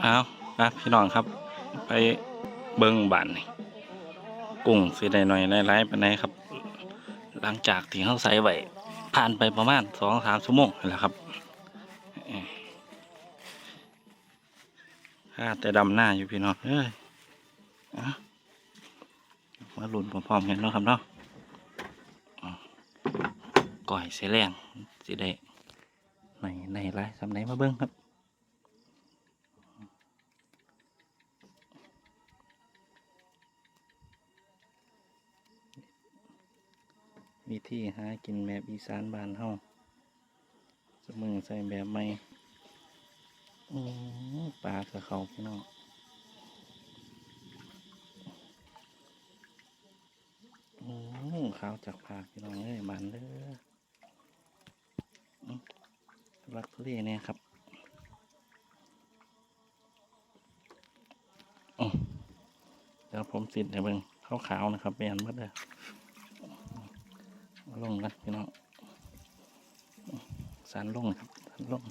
เอานะพี่น้องครับ ไปเบิ้งบ้านนี่กุ้งสิได้หน่อยได้หลายปานครับ หลังจากที่เขาใส่ไว้ผ่านไปประมาณสองสามชั่วโมงแหละครับข้าแต่ดำหน้าอยู่พี่น้องเอ้ยเอามาลุ้นพร้อมๆกันเนาะครับเนาะเอาก่อยเสียแรงสิได้หน่อยในไรสำไหนมาเบิ้งครับ วิธีหากินแบบอีสานบ้านเฮาสมึงใส่แบบใหม่อื้อปลากระเขาพี่น้องอื้อขาวจากผากพี่น้องเอ้ยมันเด้อรักทุเรียนเนี่ยครับอ๋อเดี๋ยวผมสิดให้เบิ่งขาวๆนะครับแบนมดเลย ลงกันพี่น้องสารลงครับสารลง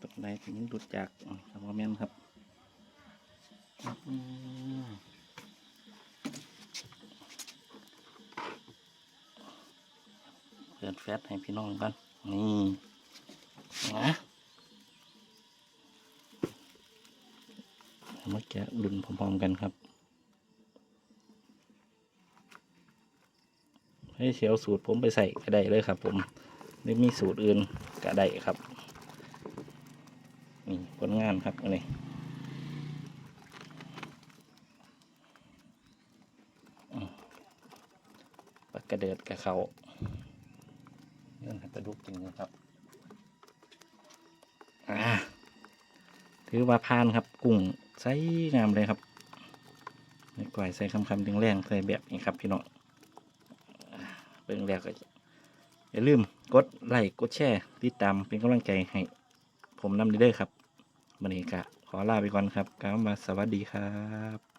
ตรงไหนถึงดุดจากสามเมนครับอืม เปิดแฟลชให้พี่น้องกันนี่นะเมื่อกี้ดุนพร้อมๆกันครับให้เชียวสูตรผมไปใส่ก็ไดเลยครับ ผมหรือมีสูตรอื่นก็ไดครับนี่ผลงานครับอันนี้ปากระเดิดกับเขา ดุกจริงนะครับอ่าถือว่าพานครับ กุ้งใสงามเลยครับในก่อยใส่คำคำดึงแรงใส่แบบนี้ครับพี่น้องเบิ่งแล้วก็อย่าลืมกดไลค์กดแชร์ติดตามเป็นกำลังใจให้ ผมนำเด้อครับวันนี้ก็ขอลาไปก่อนครับกล่าวมาสวัสดีครับ